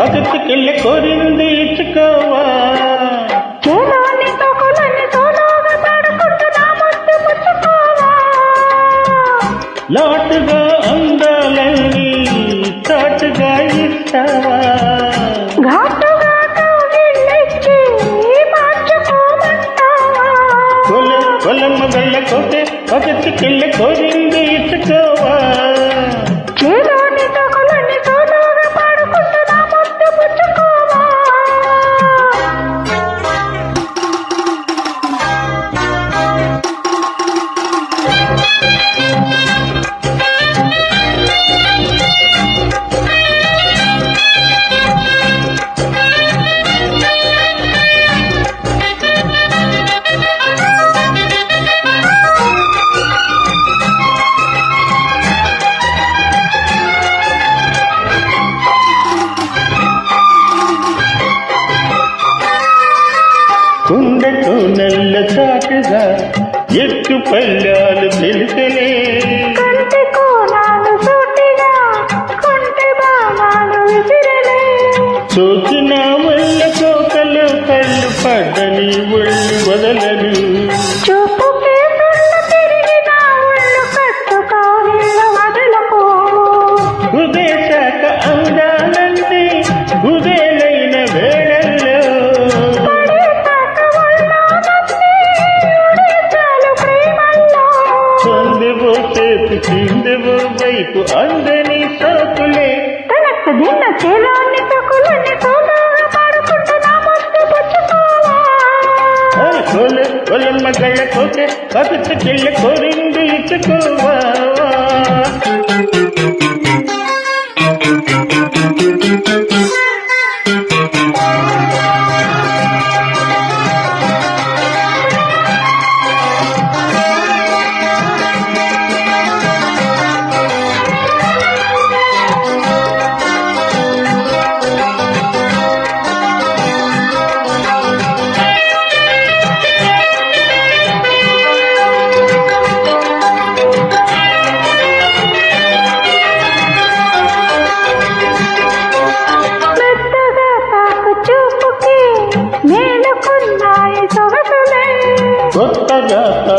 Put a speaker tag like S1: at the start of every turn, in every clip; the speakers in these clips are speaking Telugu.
S1: అగతికెళ్ళి కోరింది ఇచ్చుకోవా? లాటుగా అందాలని చాటుగా ఇస్తావా?
S2: కొలమ్మ
S1: వెళ్ళ కోతే ఒక చికెళ్ళ కోరింది ఇచ్చుకోవా? నీకు అందని
S2: సరుకులే. కనకదిన్న తీరాన్ని తగులని తోదాగా పాడుకుంటూ నా
S1: కొలమ్మ గళ్ళ కోతే పవిత్ర చెల్ల కోరింది ఇచ్చుకోవా?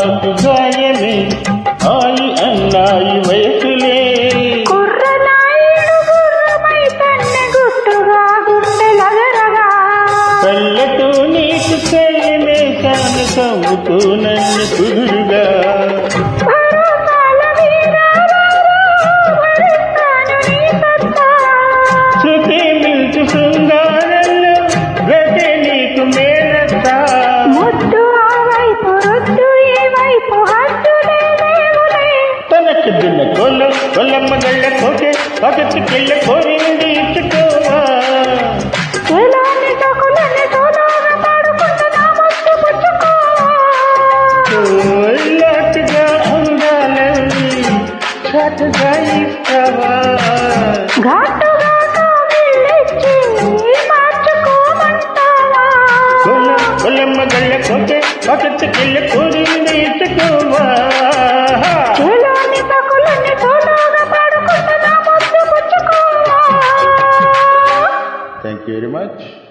S1: నాకు గాయమే ఆయి అన్నాయి వయసులే. పల్లెటూ నీకు చేయమే కాను కమ్ముతూ నన్ను కొలమ్మ గళ్ళ కొంటే పక్కకి వెళ్ళి కోరింది ఎత్తుకోవా much.